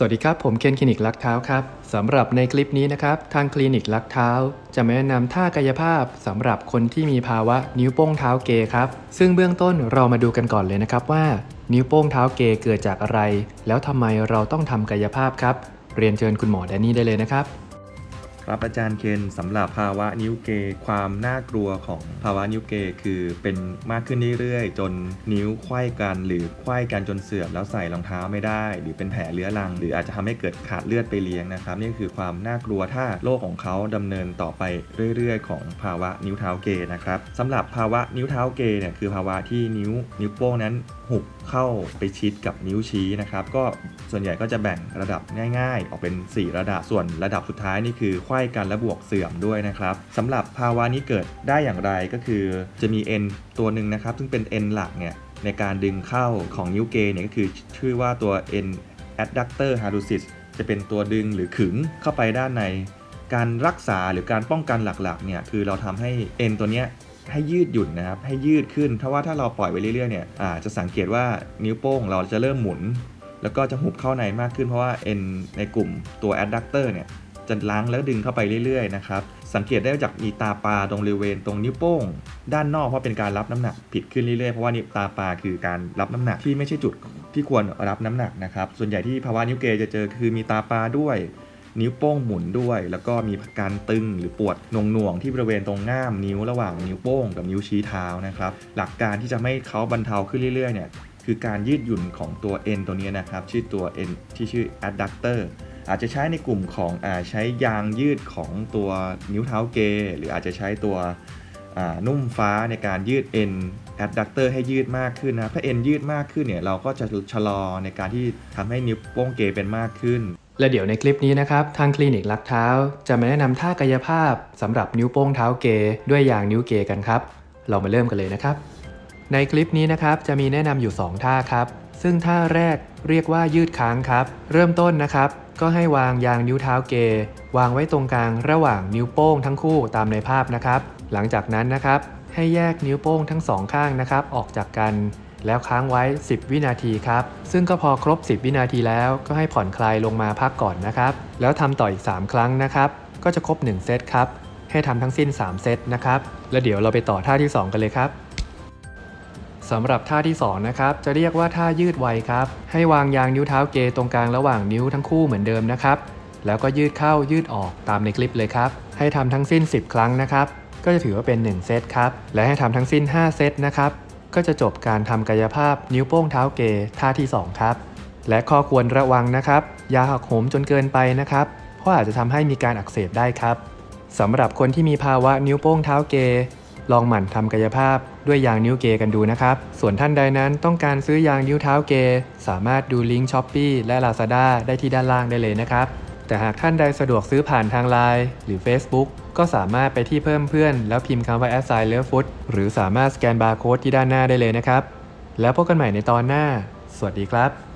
สวัสดีครับ ผมเคนคลินิกลักเท้าครับสำหรับในคลิปนี้นะครับ ทางคลินิกลักเท้า จะแนะนำท่ากายภาพสำหรับคนที่มีภาวะนิ้วโป้งเท้าเกย์ครับ ซึ่งเบื้องต้นเรามาดูกันก่อนเลยนะครับว่า นิ้วโป้งเท้าเกย์เกิดจากอะไร แล้วทำไมเราต้องทำกายภาพครับ เรียนเชิญคุณหมอแดนนี่ได้เลยนะครับ ครับอาจารย์เคนสำหรับภาวะนิ้วเกย์ความน่ากลัวของภาวะนิ้วเกย์คือเป็นมากขึ้นเรื่อยๆ จนนิ้วไขว้กันหรือไขว้กันจนเสื่อมแล้วใส่รองเท้าไม่ได้ หรือเป็นแผลเรื้อรัง หรืออาจจะทำให้เกิดขาดเลือดไปเลี้ยงนะครับนี่คือความน่ากลัวถ้าโรคของเขาดำเนินต่อไปเรื่อยๆ ของภาวะนิ้วเท้าเกย์นะครับสำหรับภาวะนิ้วเท้าเกย์เนี่ยคือภาวะที่นิ้วนิ้วโป้งนั้นหุบเข้าไปชิดกับนิ้วชี้นะครับก็ส่วนใหญ่ก็จะแบ่งระดับง่าย ๆ ออกเป็น 4 ระดับส่วนระดับสุดท้ายนี่คือไขว้กันและบวกเสื่อมด้วยนะครับสำหรับภาวะนี้เกิดได้อย่างไรก็คือจะมีเอ็นตัวหนึ่งนะครับ ซึ่งเป็นเอ็นหลักเนี่ยในการดึงเข้าของนิ้วเกย์เนี่ยก็คือชื่อว่าตัวเอ็น adductor hallucis จะเป็นตัวดึงหรือขึงเข้าไปด้านใน การรักษาหรือการป้องกันหลักๆเนี่ยคือเราทำให้เอ็นตัวเนี้ยให้ยืดหยุ่นนะครับให้ยืดขึ้นเพราะว่าถ้าเราปล่อยไปเรื่อยๆเนี่ยอาจะสังเกตว่านิ้วโป้งเราจะเริ่มหมุน แล้วก็จะหุบเข้าในมากขึ้นเพราะว่าเอ็นในกลุ่มตัว adductor เนี่ย จะล้างแล้วดึงเข้าไปเรื่อยๆนะครับ สังเกตได้จากมีตาปลาตรงบริเวณตรงนิ้วโป้ง ด้านนอกเพราะเป็นการรับน้ำหนักผิดขึ้นเรื่อยๆ เพราะว่านิ้วตาปลาคือการรับน้ำหนักที่ไม่ใช่จุดที่ควรรับน้ำหนักนะครับ ส่วนใหญ่ที่ภาวะนิ้วเกยจะเจอคือมีตาปลาด้วยนิ้วโป้งหมุนด้วย แล้วก็มีการตึงหรือปวดหน่วงๆที่บริเวณตรงง่ามนิ้วระหว่างนิ้วโป้งกับนิ้วชี้เท้านะครับ หลักการที่จะไม่เขาบรรเทาขึ้นเรื่อยๆเนี่ยคือการยืดหยุ่นของตัวเอ็นตัวนี้นะครับ ชื่อตัวเอ็นที่ชื่อ adductor อาจจะใช้ในกลุ่มของอใช้ยางยืดของตัวนิ้วเท้าเกย์หรืออาจจะใช้ตัวนุ่มฟ้าในการยืดเอ็น adductor ให้ยืดมากขึ้นนะถ้าเอ็นยืดมากขึ้นเนี่ยเราก็จะชะลอในการที่ทำให้นิ้วโป้งเกย์เป็นมากขึ้น และเดี๋ยวในคลิปนี้นะครับ ทางคลินิกลักเท้า จะมาแนะนำท่ากายภาพสำหรับนิ้วโป้งเท้าเกย์ด้วยยางนิ้วเกย์กันครับ เรามาเริ่มกันเลยนะครับ ในคลิปนี้นะครับจะมีแนะนำอยู่ 2 ท่าครับ ซึ่งท่าแรกเรียกว่ายืดค้างครับ เริ่มต้นนะครับ ก็ให้วางยางนิ้วเท้าเกยวางไว้ตรงกลางระหว่างนิ้วโป้งทั้งคู่ตามในภาพนะครับ หลังจากนั้นนะครับให้แยกนิ้วโป้งทั้งสองข้างนะครับออกจากกัน แล้วค้างไว้ 10 วินาทีครับ ซึ่งก็พอครบ 10 วินาทีแล้วก็ให้ผ่อนคลายลงมาพักก่อนนะครับ แล้วทำต่ออีก 3 ครั้งนะครับ ก็จะครบ 1 เซตครับ ให้ทำทั้งสิ้น 3 เซตนะครับ แล้วเดี๋ยวเราไปต่อท่าที่ 2 กันเลยครับ สำหรับท่าที่2นะครับจะเรียกว่าท่ายืดไวครับ ให้วางยางนิ้วเท้าเกตรงกลางระหว่างนิ้วทั้งคู่เหมือนเดิมนะครับ แล้วก็ยืดเข้ายืดออกตามในคลิปเลยครับ ให้ทำทั้งสิ้น 10 ครั้งนะครับ ก็จะถือว่าเป็น 1 เซตครับ และให้ทำทั้งสิ้น 5 เซตนะครับ ก็จะจบการทำกายภาพนิ้วโป้งเท้าเกท่าที่ 2 ครับ และข้อควรระวังนะครับอย่าหักโหมจนเกินไปนะครับ เพราะอาจจะทำให้มีการอักเสบได้ครับสำหรับคนที่มีภาวะนิ้วโป้งเท้าเก ลองหมั่นทำกายภาพด้วยยางนิ้วเกกันดูนะครับ ส่วนท่านใดนั้นต้องการซื้อยางนิ้วเท้าเก สามารถดูลิงก์ช้อปปีและ Lazada ได้ที่ด้านล่างได้เลยนะครับ แต่หากท่านใดสะดวกซื้อผ่านทาง Line หรือ Facebook ก็สามารถไปที่เพิ่มเพื่อน แล้วพิมพ์คำว่า a s s i g n l o v e f o o d หรือสามารถสแกนบาร์โค้ดที่ด้านหน้าได้เลยนะครับ แล้วพบกันใหม่ในตอนหน้า สวัสดีครับ